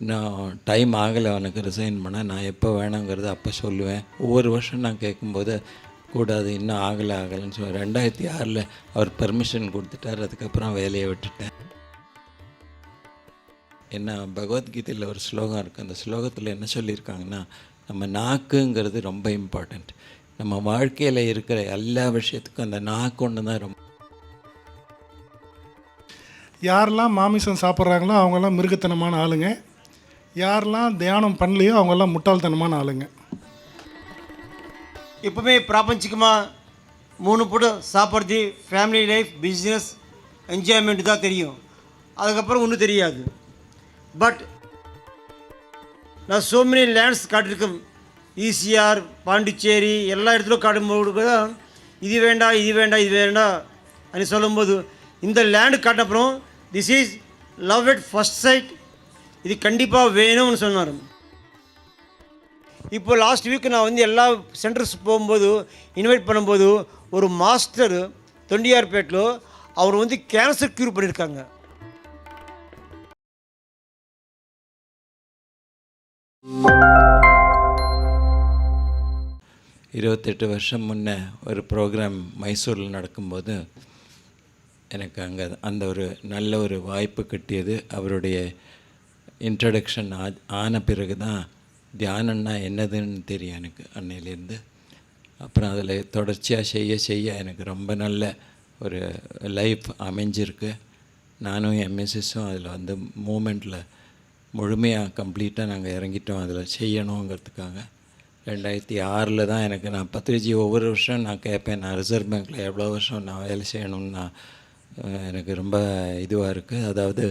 நான் டைம் ஆகலை அவனுக்கு ரிசைன் பண்ண. நான் எப்போ வேணாங்கிறத அப்போ சொல்லுவேன். ஒவ்வொரு வருஷம் நான் கேட்கும்போது கூடாது இன்னும் ஆகலை ஆகலைன்னு சொல்லி ரெண்டாயிரத்தி ஆறில் அவர் பெர்மிஷன் கொடுத்துட்டார். அதுக்கப்புறம் வேலையை விட்டுட்டேன். என்ன பகவத்கீதையில் ஒரு ஸ்லோகம் இருக்குது அந்த ஸ்லோகத்தில் என்ன சொல்லியிருக்காங்கன்னா நம்ம நாக்குங்கிறது ரொம்ப இம்பார்ட்டண்ட் நம்ம வாழ்க்கையில் இருக்கிற எல்லா விஷயத்துக்கும் அந்த நாக்கு ஒன்று தான் ரொம்ப யாரெல்லாம் மாமிசம் சாப்பிட்றாங்களோ அவங்கெல்லாம் மிருகத்தனமான ஆளுங்க. யாரெல்லாம் தியானம் பண்ணலையோ அவங்கெல்லாம் முட்டாள்தனமான ஆளுங்க. எப்பவுமே பிராபஞ்சிகமாக மூணு பூட்டு சாப்பிட்றது ஃபேமிலி லைஃப் பிஸ்னஸ் என்ஜாய்மெண்ட் தான் தெரியும். அதுக்கப்புறம் ஒன்றும் தெரியாது. பட் நான் சோ மெனி லேண்ட்ஸ் காட்டியிருக்கேன் ஈசிஆர் பாண்டிச்சேரி எல்லா இடத்துலையும் காட்டும்போது கூட இது வேண்டாம் இது வேண்டாம் இது வேண்டாம் அப்படின்னு சொல்லும்போது இந்த land காட்டப்புறம் this is love at first sight இது கண்டிப்பாக வேணும்னு சொன்னார். இப்போ லாஸ்ட் வீக் நான் வந்து எல்லா சென்டர்ஸ் போகும்போது இன்வைட் பண்ணும்போது ஒரு மாஸ்டர் தொண்டியார்பேட்டில் அவர் வந்து கேன்சர் க்யூர் பண்ணியிருக்காங்க இருபத்தெட்டு வருஷம் முன்னே ஒரு ப்ரோக்ராம் மைசூரில் நடக்கும்போது எனக்கு அங்கே அந்த ஒரு நல்ல ஒரு வாய்ப்பு கிட்டியது. அவருடைய இன்ட்ரடக்ஷன் ஆன பிறகு தான் தியானம்னா என்னதுன்னு தெரியும் எனக்கு அன்னையிலேருந்து. அப்புறம் அதில் தொடர்ச்சியாக செய்ய செய்ய எனக்கு ரொம்ப நல்ல ஒரு லைஃப் அமைஞ்சிருக்கு. நானும் எம்எஸ்எஸும் அதில் வந்து மூமெண்ட்டில் முழுமையாக கம்ப்ளீட்டாக நாங்கள் இறங்கிட்டோம். அதில் செய்யணுங்கிறதுக்காக. ரெண்டாயிரத்தி ஆறில் தான் எனக்கு நான் பத்திரிஜி ஒவ்வொரு வருஷம் நான் கேட்பேன் நான் ரிசர்வ் பேங்க்கில் எவ்வளோ வருஷம் நான் வேலை செய்யணும்னு நான் எனக்கு ரொம்ப இதுவாக இருக்குது அதாவது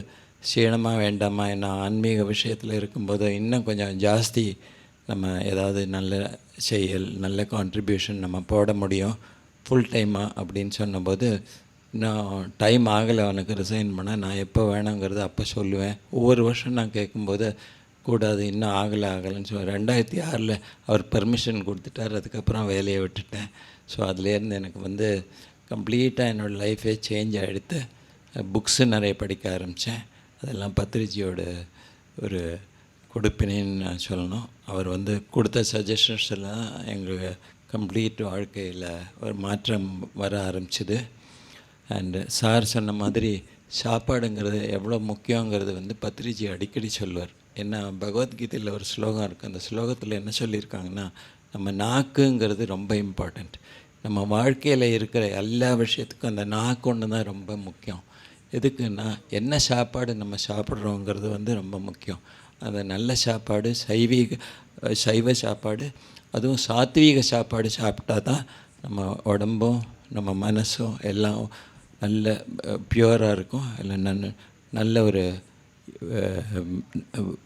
செய்யணுமா வேண்டாமா நான் ஆன்மீக விஷயத்தில் இருக்கும்போது இன்னும் கொஞ்சம் ஜாஸ்தி நம்ம ஏதாவது நல்ல செயல் நல்ல கான்ட்ரிபியூஷன் நம்ம போட முடியும். ஃபுல் டைமாக அப்படின்னு சொன்னபோது இன்னும் டைம் ஆகலை அவனுக்கு ரிசைன் பண்ண. நான் எப்போ வேணாங்கிறது அப்போ சொல்லுவேன். ஒவ்வொரு வருஷம் நான் கேட்கும்போது கூடாது இன்னும் ஆகலை ஆகலைன்னு சொல்லுவேன். ரெண்டாயிரத்தி ஆறில் அவர் பெர்மிஷன் கொடுத்துட்டார். அதுக்கப்புறம் வேலையை விட்டுட்டேன். ஸோ அதுலேருந்து எனக்கு வந்து கம்ப்ளீட்டாக என்னோடய லைஃபே சேஞ்ச் ஆகிடுத்து புக்ஸு நிறைய படிக்க ஆரம்பித்தேன். அதெல்லாம் பத்ரிஜியோட ஒரு கொடுப்பினேன்னு நான் சொல்லணும். அவர் வந்து கொடுத்த சஜஷன்ஸ் எல்லாம் எங்களுக்கு கம்ப்ளீட் வாழ்க்கையில் ஒரு மாற்றம் வர ஆரம்பிச்சிது. அண்டு சார் சொன்ன மாதிரி சாப்பாடுங்கிறது எவ்வளோ முக்கியங்கிறது வந்து பத்ரிஜி அடிக்கடி சொல்லுவார். என்ன பகவத்கீதையில் ஒரு ஸ்லோகம் இருக்குது அந்த ஸ்லோகத்தில் என்ன சொல்லியிருக்காங்கன்னா நம்ம நாக்குங்கிறது ரொம்ப இம்பார்ட்டண்ட் நம்ம வாழ்க்கையில் இருக்கிற எல்லா விஷயத்துக்கும் அந்த நாக்கு ஒன்று தான் ரொம்ப முக்கியம். எதுக்குன்னா என்ன சாப்பாடு நம்ம சாப்பிட்றோங்கிறது வந்து ரொம்ப முக்கியம். அந்த நல்ல சாப்பாடு சைவீக சைவ சாப்பாடு அதுவும் சாத்வீக சாப்பாடு சாப்பிட்டா தான் நம்ம உடம்பும் நம்ம மனசும் எல்லாம் நல்ல பியூராக இருக்கும். இல்லை நல்ல நல்ல ஒரு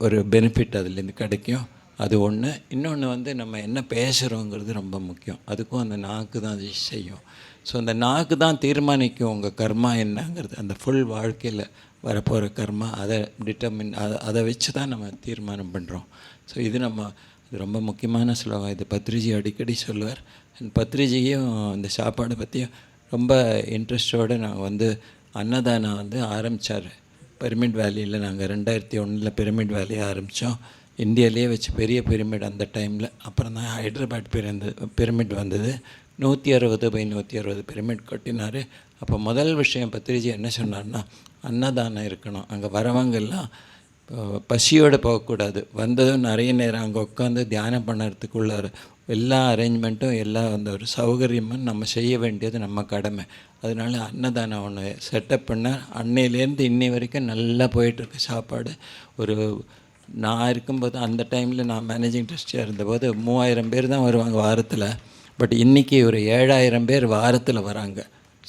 ஒரு பெனிஃபிட் அதுலேருந்து கிடைக்கும். அது ஒன்று இன்னொன்று வந்து நம்ம என்ன பேசுகிறோங்கிறது ரொம்ப முக்கியம். அதுக்கும் அந்த நாக்கு தான் அது செய்யும். ஸோ அந்த நாக்கு தான் தீர்மானிக்கும் உங்கள் கர்மா என்னங்கிறது. அந்த ஃபுல் வாழ்க்கையில் வரப்போகிற கர்மா அதை டிட்டர்மின் அதை அதை வச்சு தான் நம்ம தீர்மானம் பண்ணுறோம் ஸோ இது நம்ம இது ரொம்ப முக்கியமான ஸ்லோகம் இது பத்ரிஜி அடிக்கடி சொல்லுவார். அண்ட் பத்ரிஜியும் இந்த சாப்பாடை பற்றியும் ரொம்ப இன்ட்ரெஸ்டோடு நாங்கள் வந்து அன்னதானம் வந்து ஆரம்பித்தார் பிரமிட் வேலியில் நாங்கள் ரெண்டாயிரத்தி ஒன்றில் பிரமிட் வேலியை ஆரம்பித்தோம் இந்தியாவிலேயே வச்சு பெரிய பிரமிட் அந்த டைமில் அப்புறம் தான் ஹைதராபாத் பிறந்து பிரமிட் வந்தது. நூற்றி அறுபது பை நூற்றி அறுபது பிரமிட் கட்டினார். அப்போ முதல் விஷயம் பத்திரிஜி என்ன சொன்னார்னா அன்னதானம் இருக்கணும். அங்கே வரவங்கெல்லாம் பசியோடு போகக்கூடாது. வந்ததும் நிறைய நேரம் அங்கே உட்காந்து தியானம் பண்ணுறதுக்குள்ளார் எல்லா அரேஞ்ச்மெண்ட்டும் எல்லா அந்த ஒரு சௌகரியமும் நம்ம செய்ய வேண்டியது நம்ம கடமை. அதனால அன்னதானம் ஒன்று செட்டப் பண்ண அன்னையிலேருந்து இன்னை வரைக்கும் நல்லா போயிட்டுருக்கு சாப்பாடு. ஒரு நான் இருக்கும்போது அந்த டைமில் நான் மேனேஜிங் ட்ரஸ்டியாக இருந்தபோது மூவாயிரம் பேர் தான் வருவாங்க வாரத்தில். பட் இன்றைக்கி ஒரு ஏழாயிரம் பேர் வாரத்தில் வராங்க.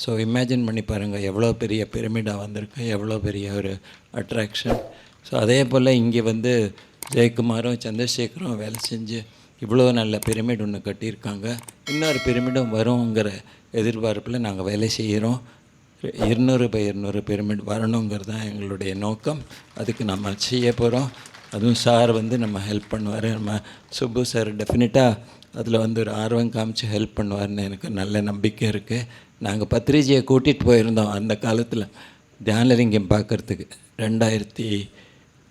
ஸோ இமேஜின் பண்ணி பாருங்கள் எவ்வளோ பெரிய பிரமிடாக வந்திருக்கு எவ்வளோ பெரிய ஒரு அட்ராக்ஷன் ஸோ அதே போல் இங்கே வந்து ஜெயக்குமாரும் சந்திரசேகரும் வேலை செஞ்சு இவ்வளோ நல்ல பிரமிட் ஒன்று கட்டியிருக்காங்க. இன்னொரு பிரமிடும் வருங்கிற எதிர்பார்ப்பில் நாங்கள் வேலை செய்கிறோம் இருநூறு பை இருநூறு பிரமிட் வரணுங்கிறது தான் எங்களுடைய நோக்கம். அதுக்கு நம்ம செய்ய போகிறோம் அதுவும் சார் வந்து நம்ம ஹெல்ப் பண்ணுவார். நம்ம சுப்பு சார் டெஃபினட்டாக அதில் வந்து ஒரு ஆர்வம் காமிச்சு ஹெல்ப் பண்ணுவார்னு எனக்கு நல்ல நம்பிக்கை இருக்குது நாங்கள் பத்ரிஜியை கூட்டிகிட்டு போயிருந்தோம் அந்த காலத்தில் தியானலிங்கம் பார்க்குறதுக்கு ரெண்டாயிரத்தி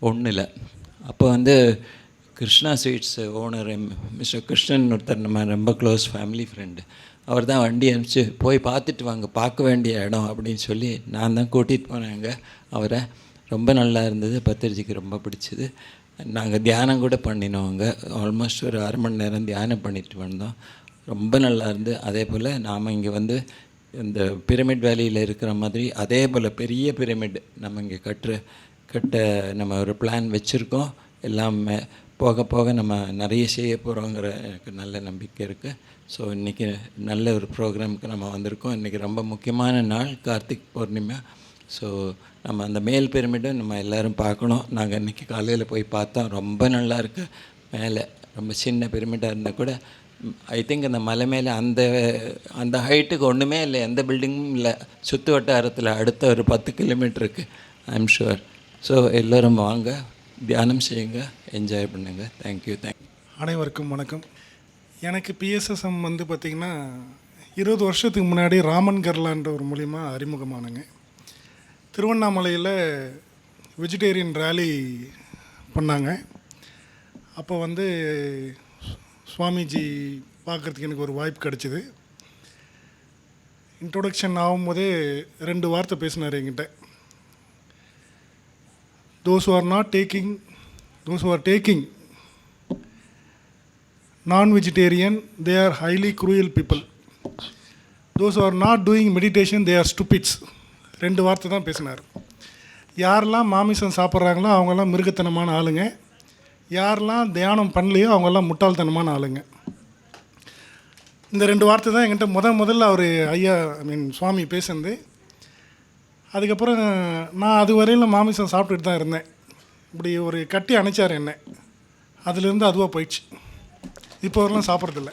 ஒன்றில் அப்போ வந்து Krishna sweets owner mister Krishnan ஒருத்தர் நம்ம ரொம்ப க்ளோஸ் ஃபேமிலி ஃப்ரெண்டு அவர் தான் வண்டி அனுப்பிச்சு போய் பார்த்துட்டு வாங்க பார்க்க வேண்டிய இடம் அப்படின்னு சொல்லி நான் தான் கூட்டிகிட்டு போனேங்க. அவரை ரொம்ப நல்லா இருந்தது பத்திரிஜிக்கு ரொம்ப பிடிச்சது. நாங்கள் தியானம் கூட பண்ணினோம் அங்கே. ஆல்மோஸ்ட் ஒரு அரை மணி நேரம் தியானம் பண்ணிட்டு வந்தோம். ரொம்ப நல்லா இருந்து அதே போல் நாம் இங்கே வந்து இந்த பிரமிட் வேலியில் இருக்கிற மாதிரி அதே போல் பெரிய பிரமிட் நம்ம இங்கே கட்டுற கட்ட நம்ம ஒரு பிளான் வச்சுருக்கோம். எல்லாமே போக போக நம்ம நிறைய செய்ய போகிறோங்கிற எனக்கு நல்ல நம்பிக்கை இருக்குது ஸோ இன்றைக்கி நல்ல ஒரு ப்ரோக்ராமுக்கு நம்ம வந்திருக்கோம். இன்றைக்கி ரொம்ப முக்கியமான நாள் கார்த்திக் பௌர்ணிமா. ஸோ நம்ம அந்த மேல் பிரமிடும் நம்ம எல்லோரும் பார்க்கணும். நாங்கள் இன்றைக்கி காலையில் போய் பார்த்தோம் ரொம்ப நல்லா இருக்கு மேலே ரொம்ப சின்ன பிரமிடாக இருந்தால் கூட ஐ திங்க் அந்த மலை மேலே அந்த அந்த ஹைட்டுக்கு ஒன்றுமே இல்லை. எந்த பில்டிங்கும் இல்லை. சுற்று வட்டாரத்தில் அடுத்த ஒரு பத்து கிலோமீட்டருக்கு ஐ எம் ஷுவர் ஸோ எல்லோரும் வாங்க தியானம் செய்யுங்க என்ஜாய் பண்ணுங்க. தேங்க்யூ தேங்க் அனைவருக்கும் வணக்கம். எனக்கு பிஎஸ்எஸ்எம் வந்து பார்த்திங்கன்னா இருபது வருஷத்துக்கு முன்னாடி ராமன் கர்லான்ற ஒரு மூலிமா அறிமுகமானங்க. திருவண்ணாமலையில் வெஜிடேரியன் ரேலி பண்ணாங்க. அப்போ வந்து சுவாமிஜி பார்க்குறதுக்கு எனக்கு ஒரு வாய்ப்பு கிடச்சிது. இன்ட்ரொடக்ஷன் ஆகும்போதே ரெண்டு வார்த்தை பேசினார் என்கிட்ட. Those are not taking those are taking non vegetarian they are highly cruel people those are not doing meditation they are stupids. ரெண்டு வார்த்தை தான் பேசினார். யாரெல்லாம் மாமிசம் சாப்பிட்றாங்களோ அவங்கெல்லாம் மிருகத்தனமான ஆளுங்க. யாரெல்லாம் தியானம் பண்ணலையோ அவங்கெல்லாம் முட்டாள்தனமான ஆளுங்க. இந்த ரெண்டு வார்த்தை தான் என்கிட்ட முத முதல்ல அவர் ஐயா ஐ மீன் சுவாமி பேசுனது. அதுக்கப்புறம் நான் அதுவரையிலும் மாமிசம் சாப்பிட்டுட்டு தான் இருந்தேன். இப்படி ஒரு கட்டி அணைச்சார் என்ன. அதுலேருந்து அதுவாக போயிடுச்சு. இப்போ வரலாம் சாப்பிட்றதில்ல.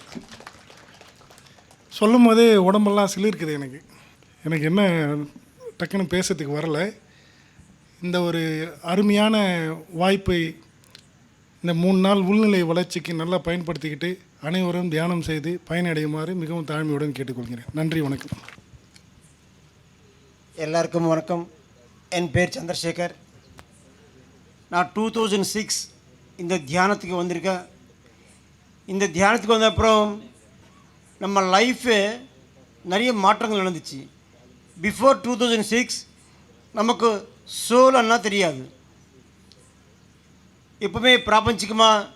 சொல்லும் போதே உடம்பெல்லாம் சிலிருக்குது எனக்கு. எனக்கு என்ன டக்குன்னு பேசுறதுக்கு வரல. இந்த ஒரு அருமையான வாய்ப்பை இந்த மூணு நாள் உள்நிலை வளர்ச்சிக்கு நல்லா பயன்படுத்திக்கிட்டு அனைவரும் தியானம் செய்து பயனடையுமாறு மிகவும் தாழ்மையுடன் கேட்டுக்கொள்கிறேன். நன்றி வணக்கம். எல்லாருக்கும் வணக்கம். என் பேர் சந்திரசேகர். நான் டூ தௌசண்ட் சிக்ஸ் இந்த தியானத்துக்கு வந்திருக்கேன். இந்த தியானத்துக்கு வந்த அப்புறம் நம்ம லைஃபு நிறைய மாற்றங்கள் நடந்துச்சு. பிஃபோர் டூ தௌசண்ட் சிக்ஸ் நமக்கு சோலன்னா தெரியாது. எப்பவுமே பிராபஞ்சிகமாக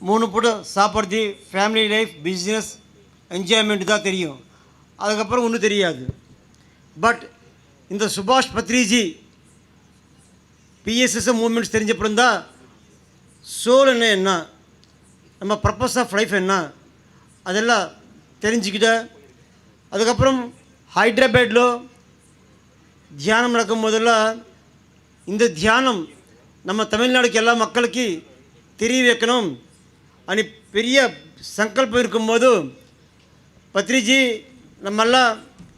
மூணு போட்டு சாப்பிட்றது ஃபேமிலி லைஃப் பிஸ்னஸ் என்ஜாய்மெண்ட் தான் தெரியும். அதுக்கப்புறம் ஒன்றும் தெரியாது. பட் இந்த சுபாஷ் பத்ரிஜி பிஎஸ்எஸ்எம் மூமெண்ட்ஸ் தெரிஞ்சப்பறம் தான் சோல் என்ன என்ன? நம்ம பர்பஸ் ஆஃப் லைஃப் என்ன? அதெல்லாம் தெரிஞ்சுக்கிட்ட அதுக்கப்புறம் ஹைதராபாத்தில் தியானம் நடக்கும் போதெல்லாம் இந்த தியானம் நம்ம தமிழ்நாடுக்கு எல்லா மக்களுக்கு தெரிய வைக்கணும் అని பெரிய சங்கல்பம் இருக்கும்போது பத்ரிஜி நம்மெல்லாம்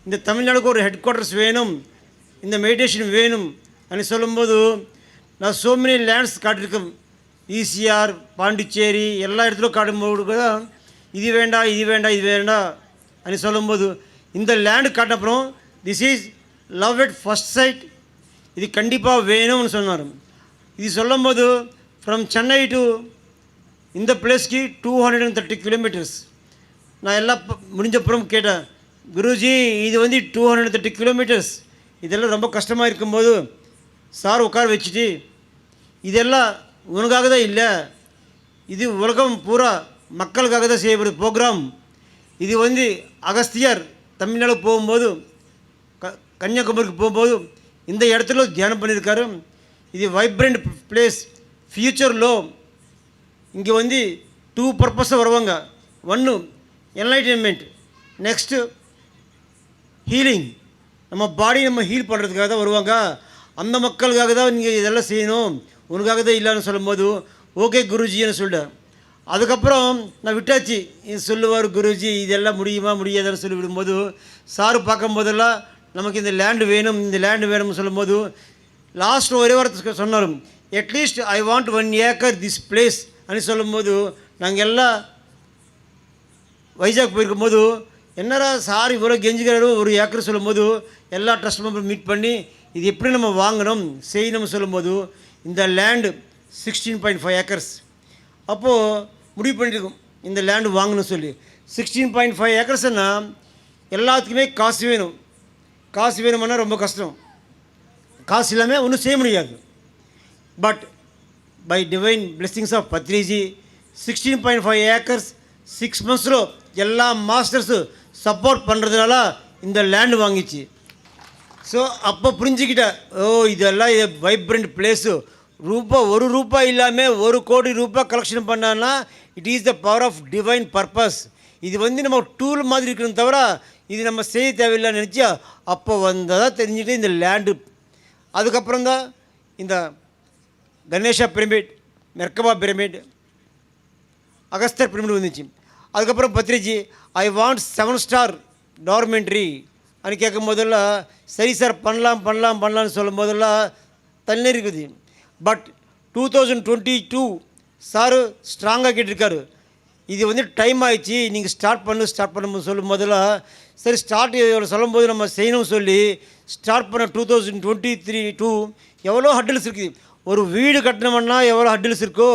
இந்த தமிழ்நாடுக்கு ஒரு ஹெட் குவார்ட்டர்ஸ் வேணும் இந்த மெடிடேஷன் வேணும் అని சொல்லும்போது நான் சோ மெனி லேண்ட்ஸ் காட்டியிருக்கேன் ஈசிஆர் பாண்டிச்சேரி எல்லா இடத்துலையும் காட்டும்போது கூட இது வேண்டாம் இது வேண்டாம் இது வேண்டாம் అని சொல்லும்போது இந்த land காட்டப்புறம் this is love at first sight இது கண்டிப்பாக வேணும்னு சொன்னார். இது சொல்லும்போது ஃப்ரம் சென்னை டு இந்த பிளேஸ்க்கு two hundred and thirty kilometres நான் எல்லாம் முடிஞ்சப்புறம் கேட்டேன் குருஜி இது வந்து டூ ஹண்ட்ரட் தேர்ட்டி கிலோமீட்டர்ஸ் இதெல்லாம் ரொம்ப கஷ்டமாக இருக்கும்போது சார் உட்கார வச்சுட்டு இதெல்லாம் உனக்காக தான் இல்லை. இது உலகம் பூரா மக்களுக்காக தான் செய்யப்படுது ப்ரோக்ராம் இது வந்து அகஸ்தியர் தமிழ்நாடு போகும்போது க கன்னியாகுமரிக்கு போகும்போது இந்த இடத்துல தியானம் பண்ணியிருக்காரு. இது வைப்ரண்ட் பிளேஸ் ஃப்யூச்சரில் இங்கே வந்து டூ பர்பஸாக வருவாங்க. ஒன்று என்லைட்டன்மெண்ட் நெக்ஸ்ட்டு ஹீலிங் நம்ம பாடி நம்ம ஹீல் பண்ணுறதுக்காக தான் வருவாங்க. அந்த மக்களுக்காக தான் நீங்கள் இதெல்லாம் செய்யணும். உனக்காக தான் இல்லைன்னு சொல்லும்போது ஓகே குருஜின்னு சொல்லிட்டேன் அதுக்கப்புறம் நான் விட்டாச்சு. சொல்லுவார் குருஜி இதெல்லாம் முடியுமா? முடியாதுன்னு சொல்லி விடும்போது சார் பார்க்கும்போதெல்லாம் நமக்கு இந்த லேண்டு வேணும் இந்த லேண்டு வேணும்னு சொல்லும்போது லாஸ்ட் ஒரே வாரத்துக்கு சொன்னார். At least I want one acre this place அப்படின்னு சொல்லும்போது நாங்கள் எல்லாம் வைஜாக் போயிருக்கும்போது என்னடா சார் இவ்வளோ கெஞ்சுக்கிறாரு ஒரு ஏக்கர் சொல்லும்போது எல்லா ட்ரஸ்ட் மெம்பரும் மீட் பண்ணி இது எப்படி நம்ம வாங்கணும்? செய்யணும்னு சொல்லும்போது இந்த land sixteen point five acres அப்போது முடிவு பண்ணியிருக்கோம். இந்த லேண்டு வாங்கணும்னு சொல்லி. சிக்ஸ்டீன் பாயிண்ட் ஃபைவ் ஏக்கர்ஸ்னா எல்லாத்துக்குமே காசு வேணும். காசு வேணுமானா ரொம்ப கஷ்டம். காசு இல்லாமல் ஒன்றும் செய்ய முடியாது. But by divine blessings of Patriji sixteen point five acres six மந்த்ஸில் எல்லா மாஸ்டர்ஸும் சப்போர்ட் பண்ணுறதுனால இந்த லேண்டு வாங்கிச்சு. ஸோ அப்போ புரிஞ்சுக்கிட்ட ஓ இதெல்லாம் இது வைப்ரண்ட் பிளேஸு ரூபாய் ஒரு ரூபாய் இல்லாமல் ஒரு கோடி ரூபாய் கலெக்ஷன் பண்ணான்னா it is the power of divine purpose இது வந்து நம்ம டூல் மாதிரி இருக்கணும் தவிர இது நம்ம செய்ய தேவையில்லைன்னு நினச்சா அப்போ வந்ததாக தெரிஞ்சுட்டு இந்த லேண்டு அதுக்கப்புறம் தான் இந்த Ganesha pyramid merkaba pyramid Agastyar pyramid வந்துச்சு. அதுக்கப்புறம் Patriji I want seven star dormitory அப்படின்னு கேட்கும் போதெல்லாம் சரி சார் பண்ணலாம் பண்ணலாம் பண்ணலாம்னு சொல்லும் போதெல்லாம் தண்ணி இருக்குது. But two thousand twenty two sir ஸ்ட்ராங்காக கேட்டிருக்காரு. இது வந்து டைம் ஆயிடுச்சு. நீங்கள் ஸ்டார்ட் பண்ணு ஸ்டார்ட் பண்ணும்போது சொல்லும் முதல்ல சரி ஸ்டார்ட் சொல்லும்போது நம்ம செய்யணும்னு சொல்லி ஸ்டார்ட் பண்ண two thousand twenty three to எவ்வளோ ஹட்டில்ஸ் இருக்குது? ஒரு வீடு கட்டணும்னா எவ்வளோ ஹட்டில்ஸ் இருக்கோ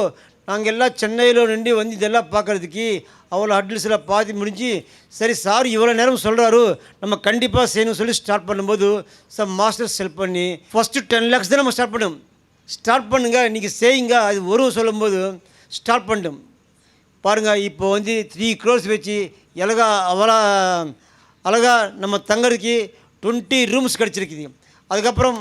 நாங்கள் எல்லாம் சென்னையில் நின்று வந்து இதெல்லாம் பார்க்குறதுக்கு அவ்வளோ ஹட்டில்ஸில் பார்த்து முடிஞ்சு சரி சார் இவ்வளோ நேரம் சொல்கிறாரு நம்ம கண்டிப்பாக செய்யணும்னு சொல்லி ஸ்டார்ட் பண்ணும்போது சம் மாஸ்டர்ஸ் ஹெல்ப் பண்ணி ஃபஸ்ட்டு டென் லேக்ஸ் தான் நம்ம ஸ்டார்ட் பண்ணோம் ஸ்டார்ட் பண்ணுங்க இன்றைக்கி செய்யுங்க. அது வரும் சொல்லும்போது ஸ்டார்ட் பண்ணிட்டோம். பாருங்கள் இப்போ வந்து த்ரீ க்ரோர்ஸ் வச்சு அழகா அவ்வளோ அழகா நம்ம தங்கறதுக்கு டுவெண்ட்டி ரூம்ஸ் கிடச்சிருக்குது. அதுக்கப்புறம்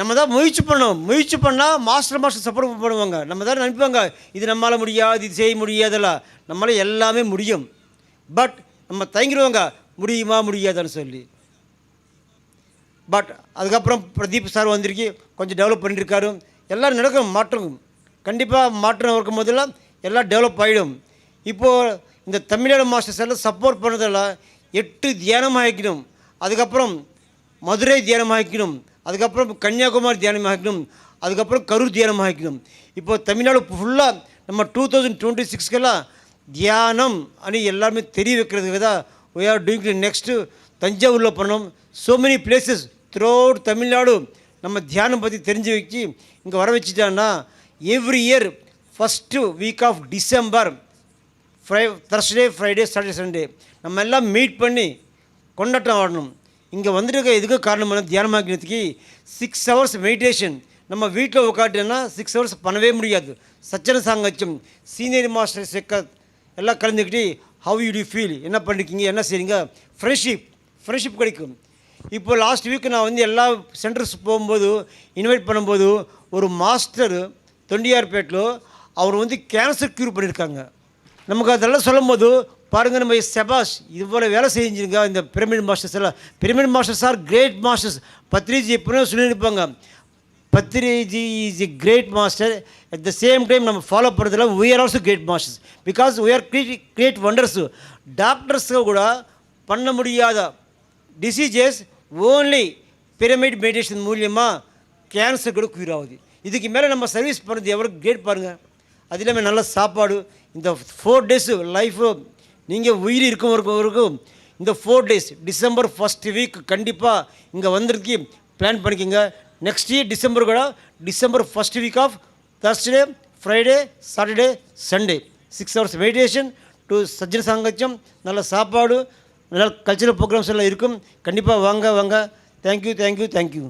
நம்ம தான் முயற்சி பண்ணோம். முயற்சி பண்ணால் மாஸ்டர் மாஸ்டர் சப்போர்ட் பண்ணுவாங்க. நம்ம தான் நினைப்பாங்க இது நம்மளால் முடியாது இது செய்ய முடியாதெல்லாம் நம்மளால் எல்லாமே முடியும். பட் நம்ம தயங்கிடுவாங்க முடியுமா முடியாதான்னு சொல்லி. பட் அதுக்கப்புறம் பிரதீப் சார் வந்திருக்கு கொஞ்சம் டெவலப் பண்ணியிருக்காரு எல்லாம் நடக்கும் மாற்றம் கண்டிப்பாக மாற்றம் இருக்கும் போதெல்லாம் எல்லாம் டெவலப் ஆகிடும் இப்போது இந்த தமிழ்நாடு மாஸ்டர்ஸ் எல்லாம் சப்போர்ட் பண்ணதெல்லாம் எட்டு தியானம் ஆகிக்கணும். அதுக்கப்புறம் மதுரை தியானம் ஆகிக்கணும். அதுக்கப்புறம் கன்னியாகுமரி தியானம் ஆகிக்கணும். அதுக்கப்புறம் கரூர் தியானம் ஆகிக்கணும். இப்போ தமிழ்நாடு ஃபுல்லாக நம்ம டூ தௌசண்ட் டுவெண்ட்டி சிக்ஸ்க்கெல்லாம் தியானம் அணி எல்லாருமே தெரிய வைக்கிறதுக்கு தான் வி ஆர் டூயிங் நெக்ஸ்ட்டு தஞ்சாவூரில் பண்ணோம். So many places throughout Tamil Nadu. நம்ம தியானம் பற்றி தெரிஞ்சு வச்சு இங்கே வர வச்சுட்டான்னா every year first week of December Fri Thursday Friday Saturday Sunday நம்ம எல்லாம் மீட் பண்ணி கொண்டாட்டம் ஆடணும். இங்கே வந்துட்டு எதுக்கு காரணமான தியானமாக்கிறதுக்கு சிக்ஸ் ஹவர்ஸ் மெடிடேஷன் நம்ம வீட்டில் உட்காட்டுன்னா சிக்ஸ் ஹவர்ஸ் பண்ணவே முடியாது. சச்சன சாங்கச்சம் சீனியர் மாஸ்டர் செக்க எல்லாம் கலந்துக்கிட்டு ஹவ் யூ டி ஃபீல் என்ன பண்ணிருக்கீங்க? என்ன செய்றீங்க? ஃப்ரெண்ட்ஷிப் ஃப்ரெண்ட்ஷிப் கிடைக்கும். இப்போ லாஸ்ட் வீக் நான் வந்து எல்லா சென்டர்ஸ் போகும்போது இன்வைட் பண்ணும்போது ஒரு மாஸ்டர் தொண்டியார்பேட்டில் அவர் வந்து கேன்சர் க்யூர் பண்ணியிருக்காங்க நமக்கு அதெல்லாம் சொல்லும்போது பாருங்கள் நம்ம செபாஸ் இது போல் வேலை செஞ்சுருங்க இந்த பிரமிட் மாஸ்டர்ஸ் எல்லாம். Pyramid masters are great masters Patriji எப்படின்னு சொல்லியிருப்பாங்க. Patriji is a great master at the same time நம்ம ஃபாலோ பண்ணுறதுல we are also great masters because we are create great wonders டாக்டர்ஸுக்கு கூட பண்ண முடியாத டிசீஜஸ் ஓன்லி பிரமிட் மெடிடேஷன் மூலியமாக cancer கூட குயிராகுது இதுக்கு மேலே நம்ம சர்வீஸ் பண்ணுறது எவ்வளோ கிரேட் பாருங்கள் அது இல்லாமல் நல்ல சாப்பாடு இந்த ஃபோர் டேஸு லைஃபு நீங்கள் உயிர் இருக்கும் வரைக்கும் இந்த four days December first week கண்டிப்பாக இங்கே வந்திருக்கு. பிளான் பண்ணிக்கோங்க. நெக்ஸ்ட் இயர் டிசம்பர் கூட December first week of Thursday Friday Saturday Sunday six hours meditation to சஜ்ஜன சாங்கச்சம் நல்ல சாப்பாடு நல்ல கல்ச்சுரல் ப்ரோக்ராம்ஸ் எல்லாம் இருக்கும். கண்டிப்பாக வாங்க வாங்க. Thank you thank you thank you